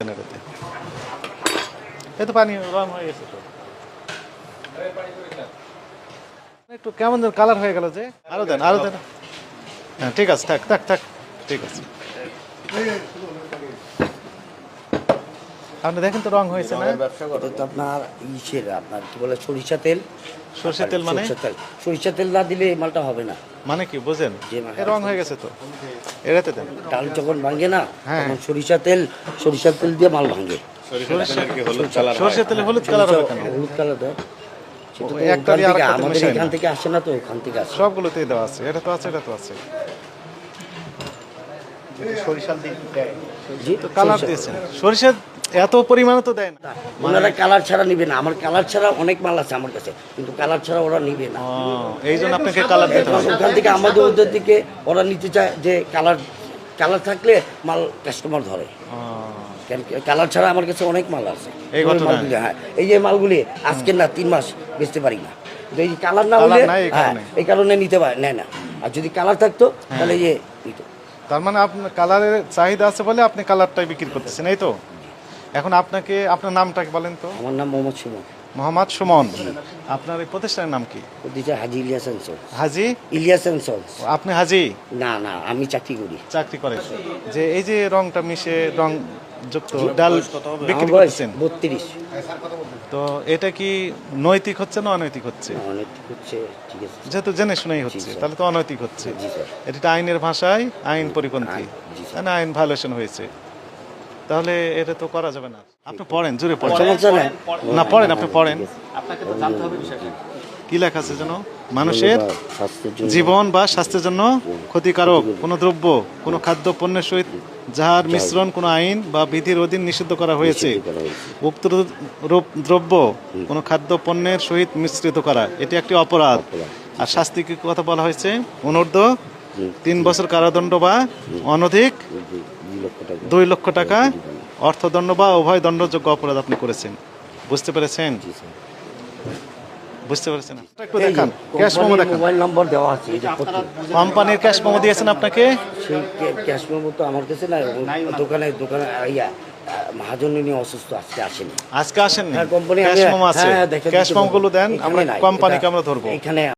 এটাতে এই পানি রং হয়ে গেছে তো। একটু কেমন যেন কালার হয়ে গেল যে। আরও দেন আরও দেন। হ্যাঁ ঠিক আছে, থাক থাক থাক, ঠিক আছে। আপনি দেখেন তো রং হয়েছে না? এটা তো আপনার ইসের আপনার কি বলে সরিষা তেল? সর্ষের তেল মানে? সরিষা তেল। সরিষা তেল না দিলে এই মালটা হবে না। মানে কি বোঝেন? রং হয়ে গেছে তো। এটাতে দেন। ডাল যখন ভাঙে না হ্যাঁ। তখন সরিষা তেল সরিষার তেল দিয়ে মাল ভাঙে। সর্ষের তেলে হলুদ কালার হবে কেন? হলুদ কালার দেয় আমাদের এখান থেকে আসে না তো ওখান থেকে আসে। সবগুলোতেই দেওয়া আছে। এটা তো আছে এটা তো আছে। জি তো কালার দিয়েছেন। সরিষা এত পরিমাণে তো দেয় না। ওনারা কালার ছাড়া নিবে না। আমার কালার ছাড়া অনেক মাল আছে আমার কাছে কিন্তু কালার ছাড়া ওরা নিবে না। এই জন্য আপনাকে কালার দিতে হবে। ওখান থেকে আমাদের ওদের দিকে ওরা নিতে চায় যে কালার কালার থাকলে মাল কাস্টমার ধরে। কালার ছাড়া আমার কাছে অনেক মাল আছে। এই? মালগুলি, হ্যাঁ। এই যে মালগুলি আজকে না তিন মাস বেচতে পারি না। এই কালার না হলে এই হ্যাঁ কারণে। এই কারণে নিতে পারে নেয় না। আর যদি কালার থাকতো তাহলে এই যে নিত। তার মানে আপনার কালারের চাহিদা আছে বলে আপনি কালারটাই বিক্রি করতেছেন এই তো? এখন আপনাকে আপনার নামটা কি বলেন তো? আমার নাম মোহাম্মদ সুমন। মোহাম্মদ সুমন। আপনার এই প্রতিষ্ঠানের নাম কি? প্রতিষ্ঠান হাজি ইলিয়াস অ্যান্সল হাজি? ইলিয়াস অ্যান্সল আপনি হাজি? না না আমি চাকরি করি। চাকরি করেন যে এই যে রংটা মিশে রং যুক্ত ডাল বিক্রি করতেছেন। বত্রিশ। তো এটা কি নৈতিক হচ্ছে না অনৈতিক হচ্ছে? অনেক হচ্ছে ঠিক আছে। যেহেতু জেনে শুনেই হচ্ছে তাহলে তো অনৈতিক হচ্ছে। এটা আইনের ভাষায় আইন পরিপন্থী। না আইন ভায়োলেশন হয়েছে। তাহলে এটা তো করা যাবে না। আপনি পড়েন জোরে পড়েন। না পড়েন আপনি পড়েন। আপনাকে তো জানতে হবে বিষয়টা। কি লেখা আছে যেন? মানুষের জীবন বা স্বাস্থ্যের জন্য ক্ষতিকারক। কোনো দ্রব্য কোনো খাদ্য পণ্যের সহিত যাহার মিশ্রণ কোনো আইন বা বিধির অধীন নিষিদ্ধ করা হয়েছে। উক্ত দ্র- দ্রব্য কোনো খাদ্য পণ্যের সহিত মিশ্রিত করা এটি একটি অপরাধ। আর শাস্তি কি কথা বলা হয়েছে? অনূর্ধ্ব তিন বছর কারাদণ্ড বা অনধিক দুই লক্ষ টাকা। অর্থদণ্ড বা উভয় দণ্ডযোগ্য অপরাধ আপনি করেছেন। বুঝতে পেরেছেন? বুঝতে পেরেছেন? একটু দেখান ক্যাশ মোমো দেখান। মোবাইল নম্বর দেওয়া আছে কোম্পানির ক্যাশ মোমো দিয়েছেন আপনাকে? সেই ক্যাশ মোমো তো আমার কাছে না। দোকানে দোকানে ইয়া মহাজন উনি অসুস্থ আজকে আসেনি। আজকে আসেননি? হ্যাঁ কোম্পানি ক্যাশ মোমো আছে। ক্যাশ মোমো গুলো দেন আমরা কোম্পানিকে আমরা ধরবো। এখানে